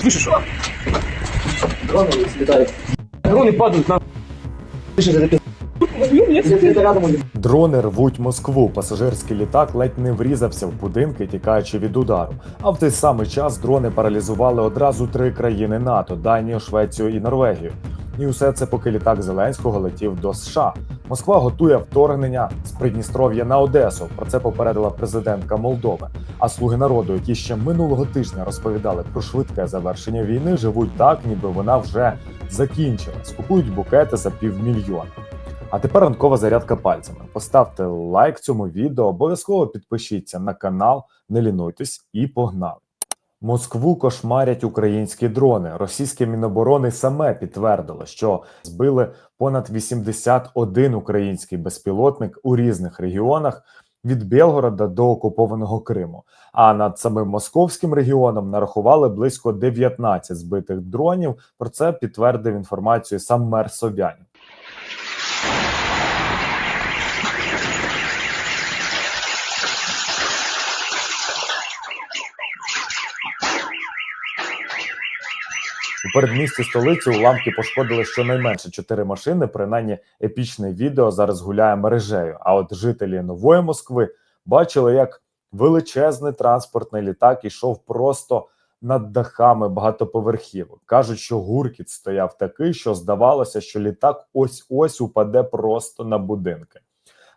Слышишь, что? Дроны слетают. Дроны падают на... Слышишь, это пи***. Возьми меня Где-то рядом он. Дрони рвуть Москву. Пасажирський літак ледь не врізався в будинки, тікаючи від удару. А в той самий час дрони паралізували одразу три країни НАТО: Данію, Швецію і Норвегію. І усе це поки літак Зеленського летів до США. Москва готує вторгнення з Придністров'я на Одесу. Про це попередила президентка Молдови. А слуги народу, які ще минулого тижня розповідали про швидке завершення війни, живуть так, ніби вона вже закінчилась. Купують букети за півмільйона. А тепер ранкова зарядка пальцями. Поставте лайк цьому відео, обов'язково підпишіться на канал, не лінуйтесь і погнали. Москву кошмарять українські дрони. Російське міноборони саме підтвердило, що збили понад 81 український безпілотник у різних регіонах від Білгорода до окупованого Криму. А над самим московським регіоном нарахували близько 19 збитих дронів. Про це підтвердив інформацію сам мер Собянін. У передмісті столиці уламки пошкодили щонайменше чотири машини. Принаймні, епічне відео зараз гуляє мережею. А от жителі нової Москви бачили, як величезний транспортний літак ішов просто над дахами багатоповерхівок. кажуть, що гуркіт стояв такий, що здавалося, що літак ось ось упаде просто на будинки.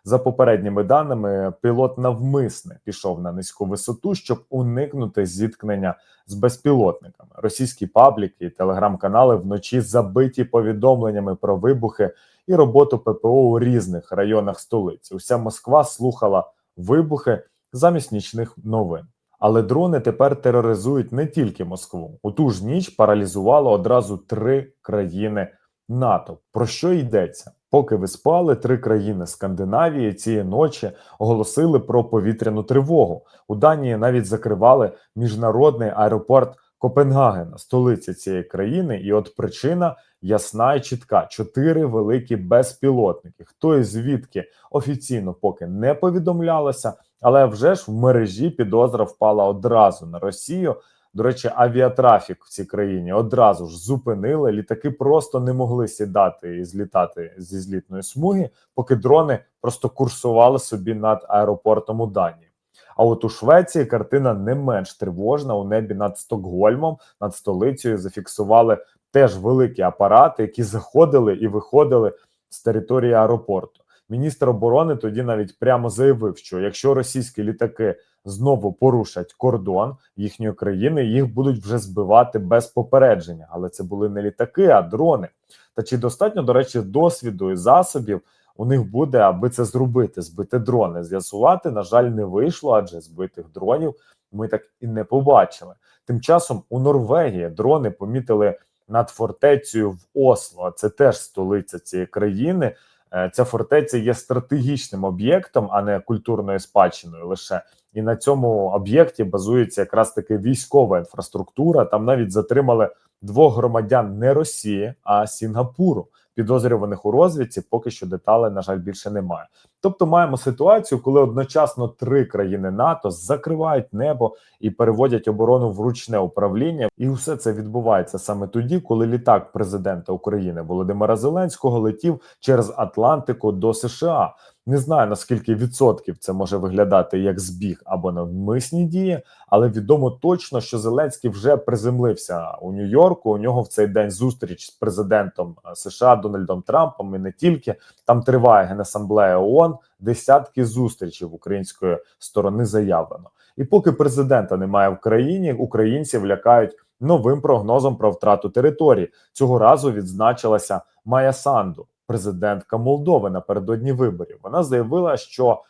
За попередніми даними, пілот навмисне пішов на низьку висоту, щоб уникнути зіткнення з безпілотниками. Російські пабліки і телеграм-канали вночі забиті повідомленнями про вибухи і роботу ППО у різних районах столиці. Уся Москва слухала вибухи замість нічних новин. Але дрони тепер тероризують не тільки Москву. У ту ж ніч паралізувало одразу три країни НАТО. Про що йдеться? Поки ви спали, три країни Скандинавії цієї ночі оголосили про повітряну тривогу. У Данії навіть закривали міжнародний аеропорт Копенгагена, столиці цієї країни. І от причина ясна і чітка: чотири великі безпілотники. Хто і звідки офіційно поки не повідомлялося, але вже ж в мережі підозра впала одразу на Росію. До речі, авіатрафік в цій країні одразу ж зупинили. Літаки просто не могли сідати і злітати зі злітної смуги, поки дрони просто курсували собі над аеропортом у Данії. А от у Швеції картина не менш тривожна. У небі над Стокгольмом, над столицею зафіксували теж великі апарати, які заходили і виходили з території аеропорту. Міністр оборони тоді навіть прямо заявив, що якщо російські літаки знову порушать кордон їхньої країни, їх будуть вже збивати без попередження. Але це були не літаки, а дрони. Та чи достатньо, до речі, досвіду і засобів у них буде, аби це зробити, збити дрони? З'ясувати, на жаль, не вийшло, адже збитих дронів ми так і не побачили. Тим часом у Норвегії дрони помітили над фортецею в Осло. Це теж столиця цієї країни. Е, Ця фортеця є стратегічним об'єктом, а не культурною спадщиною лише. І на цьому об'єкті базується якраз таки військова інфраструктура. Там навіть затримали двох громадян не Росії, а Сінгапуру, підозрюваних у розвідці. Поки що деталей, на жаль, більше немає. Тобто, маємо ситуацію, коли одночасно три країни НАТО закривають небо і переводять оборону в ручне управління, і все це відбувається саме тоді, коли літак президента України Володимира Зеленського летів через Атлантику до США. Не знаю наскільки відсотків це може виглядати як збіг або навмисні дії, але відомо точно, що Зеленський вже приземлився у Нью-Йорку. У нього в цей день зустріч з президентом е, США Дональдом Трампом і не тільки там триває генасамблея ООН, десятки зустрічей української сторони заявлено. І поки президента немає в країні, українців лякають новим прогнозом про втрату території. Цього разу відзначилася Майя Санду, президентка Молдови напередодні виборів. Вона заявила, що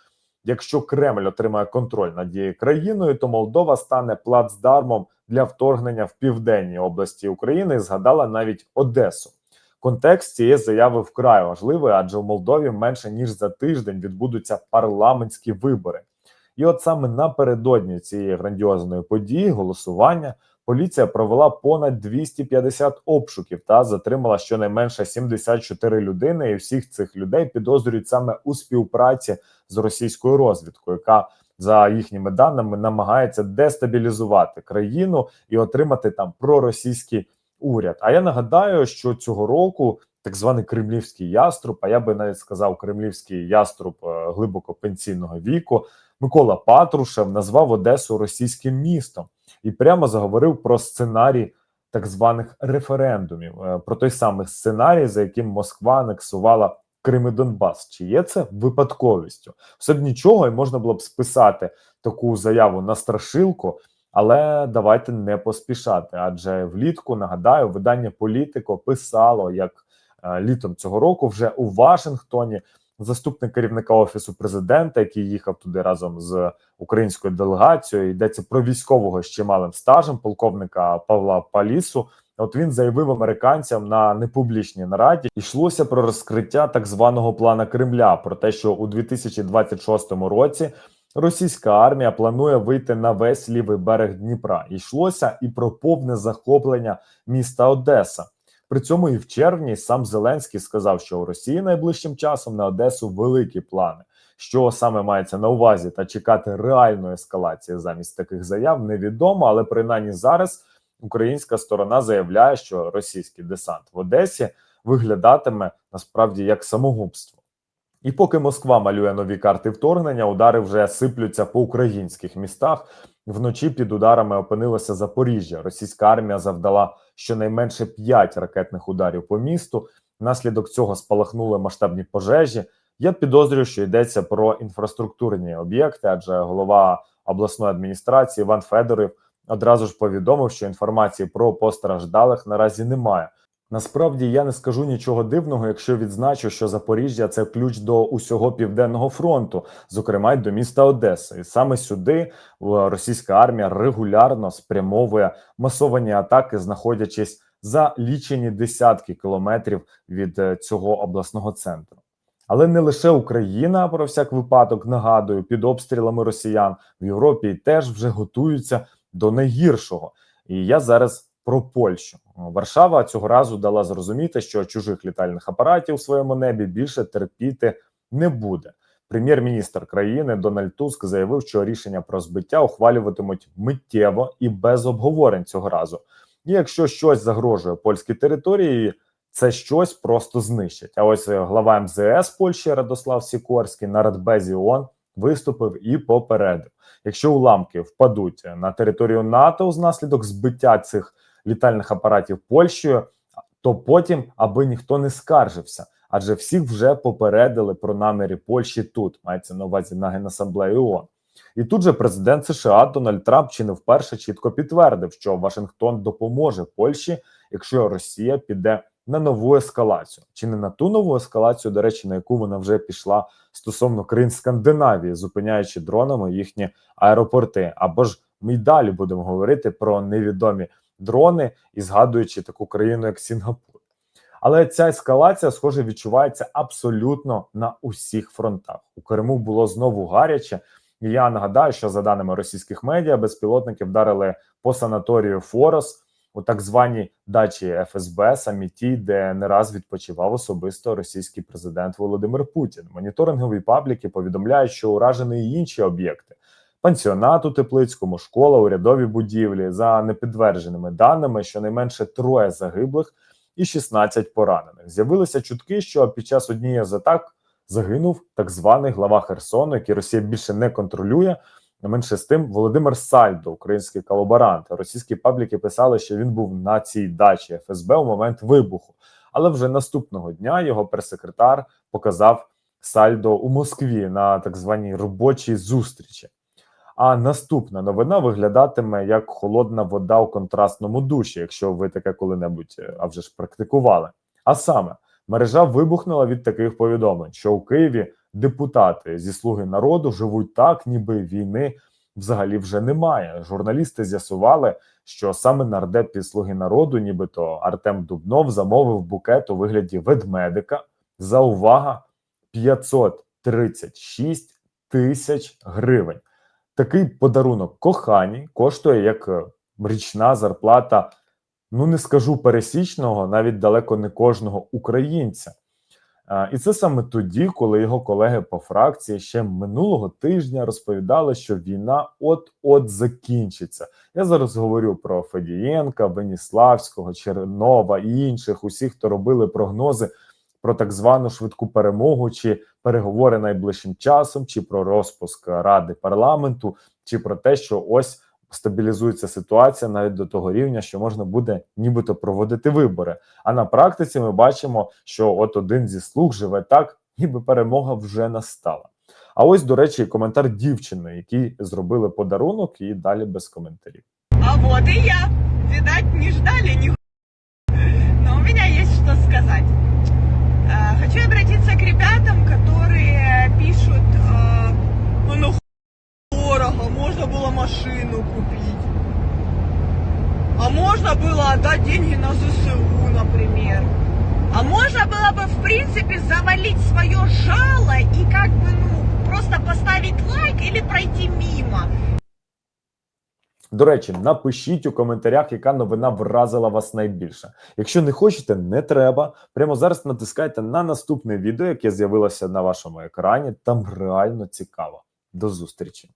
якщо Кремль отримає контроль над її країною, то Молдова стане плацдармом для вторгнення в південній області України. І згадала навіть Одесу. Контекст цієї заяви вкрай важливий, адже в Молдові менше ніж за тиждень відбудуться парламентські вибори. І от саме напередодні цієї грандіозної події голосування поліція провела понад 250 обшуків та затримала щонайменше 74 людини. І всіх цих людей підозрюють саме у співпраці з російською розвідкою, яка за їхніми даними намагається дестабілізувати країну і отримати там проросійський уряд. А я нагадаю, що цього року так званий кремлівський яструб, а я би навіть сказав кремлівський яструб е, глибоко пенсійного віку, Микола Патрушев назвав Одесу російським містом і прямо заговорив про сценарій так званих референдумів, е, про той самий сценарій, за яким Москва анексувала Крим і Донбас. Чи є це випадковістю? Все б нічого, і можна було б списати таку заяву на страшилку. Але давайте не поспішати. Адже влітку нагадаю, видання Політико писало, як е, літом цього року вже у Вашингтоні заступник керівника офісу президента, який їхав туди разом з українською делегацією, йдеться про військового з чималим стажем, полковника Павла Палісу. От він заявив американцям на непублічній нараді, йшлося про розкриття так званого плана Кремля, про те, що у 2026 році російська армія планує вийти на весь лівий берег Дніпра. Йшлося і про повне захоплення міста Одеса. При цьому і в червні сам Зеленський сказав, що у Росії найближчим часом на Одесу великі плани. Що саме мається на увазі та чекати реальної ескалації замість таких заяв, невідомо, але принаймні зараз українська сторона заявляє, що російський десант в Одесі виглядатиме насправді як самогубство. І поки Москва малює нові карти вторгнення, удари вже сиплються по українських містах. Вночі під ударами опинилося Запоріжжя. Російська армія завдала щонайменше 5 ракетних ударів по місту. Внаслідок цього спалахнули масштабні пожежі. Я підозрюю, що йдеться про інфраструктурні об'єкти, адже голова обласної адміністрації Іван Федоров одразу ж повідомив, що інформації про постраждалих наразі немає. Насправді я не скажу нічого дивного, якщо відзначу, що Запоріжжя це ключ до усього південного фронту, зокрема й до міста Одеси. І саме сюди е, російська армія регулярно спрямовує масовані атаки, знаходячись за лічені десятки кілометрів від е, цього обласного центру. Але не лише Україна, про всяк випадок нагадую, під обстрілами росіян в Європі теж вже готуються до найгіршого. І я зараз про Польщу. Варшава цього разу дала зрозуміти, що чужих літальних апаратів у своєму небі більше терпіти не буде. Прем'єр-міністр країни Дональд Туск заявив, що рішення про збиття ухвалюватимуть миттєво і без обговорень цього разу. І якщо щось загрожує польській території, це щось просто знищать. А ось е, глава МЗС Польщі Радослав Сікорський на Радбезі ООН виступив і попередив: якщо уламки впадуть на територію НАТО внаслідок збиття цих літальних апаратів Польщею, то потім, аби ніхто не скаржився, адже всіх вже попередили про наміри Польщі тут, мається на увазі на генасамблеї ООН. І тут же президент США Дональд Трамп чи не вперше чітко підтвердив, що Вашингтон допоможе Польщі, якщо Росія піде на нову ескалацію, чи не на ту нову ескалацію, до речі, на яку вона вже пішла стосовно країн Скандинавії, зупиняючи дронами їхні аеропорти. Або ж ми й далі будемо говорити про невідомі дрони і згадуючи таку країну, як Сінгапур. Але ця ескалація, схоже, відчувається абсолютно на усіх фронтах. У Криму було знову гаряче. І я нагадаю, що за даними російських медіа, безпілотники вдарили по санаторію Форос у так званій дачі ФСБ, самі ті, де не раз відпочивав особисто російський президент Володимир Путін. Моніторингові пабліки повідомляють, що уражені і інші об'єкти. Пансіонат у Теплицькому, школа, урядові будівлі за непідтвердженими даними, щонайменше троє загиблих і 16 поранених. З'явилися чутки, що під час однієї з атак загинув так званий глава Херсону, який Росія більше не контролює. Не менше з тим, Володимир Сальдо, український колаборант. Російські пабліки писали, що він був на цій дачі ФСБ у момент вибуху. Але вже наступного дня його прес-секретар показав Сальдо у Москві на так званій робочій зустрічі. А наступна новина виглядатиме як холодна вода у контрастному душі, якщо ви таке коли-небудь е, а вже ж практикували. А саме мережа вибухнула від таких повідомлень, що у Києві депутати зі слуги народу живуть так, ніби війни взагалі вже немає. Журналісти з'ясували, що саме нардеп від слуги народу, нібито Артем Дубнов, замовив букет у вигляді ведмедика за увага 536 тисяч гривень. Такий подарунок кохані коштує як е, річна зарплата. Ну не скажу пересічного, навіть далеко не кожного українця. І це саме тоді, коли його колеги по фракції ще минулого тижня розповідали, що війна от-от закінчиться. Я зараз говорю про Федієнка, Веніславського, Чернова і інших, усіх, хто робили прогнози про так звану швидку перемогу, чи переговори найближчим часом, чи про розпуск ради парламенту, чи про те, що ось стабілізується ситуація навіть до того рівня, що можна буде нібито проводити вибори. А на практиці ми бачимо, що от один зі слуг живе так, ніби перемога вже настала. А ось, до речі, коментар дівчини, якій зробили подарунок, і далі без коментарів. А вот и я. Видать, не ждали ху- Но у меня есть что сказать. Э, Хочу обратиться к ребятам, которые пишут, э, ну дорого, можно было машину купить. А можно было отдать деньги на ЗСУ, например. А можно было бы, в принципе, завалить свое жало и как бы, ну, просто поставить лайк или пройти мимо. До речі, напишіть у коментарях, яка новина вразила вас найбільше. Якщо не хочете, не треба. Прямо зараз натискайте на наступне відео, яке з'явилося на вашому екрані. Там реально цікаво. До зустрічі!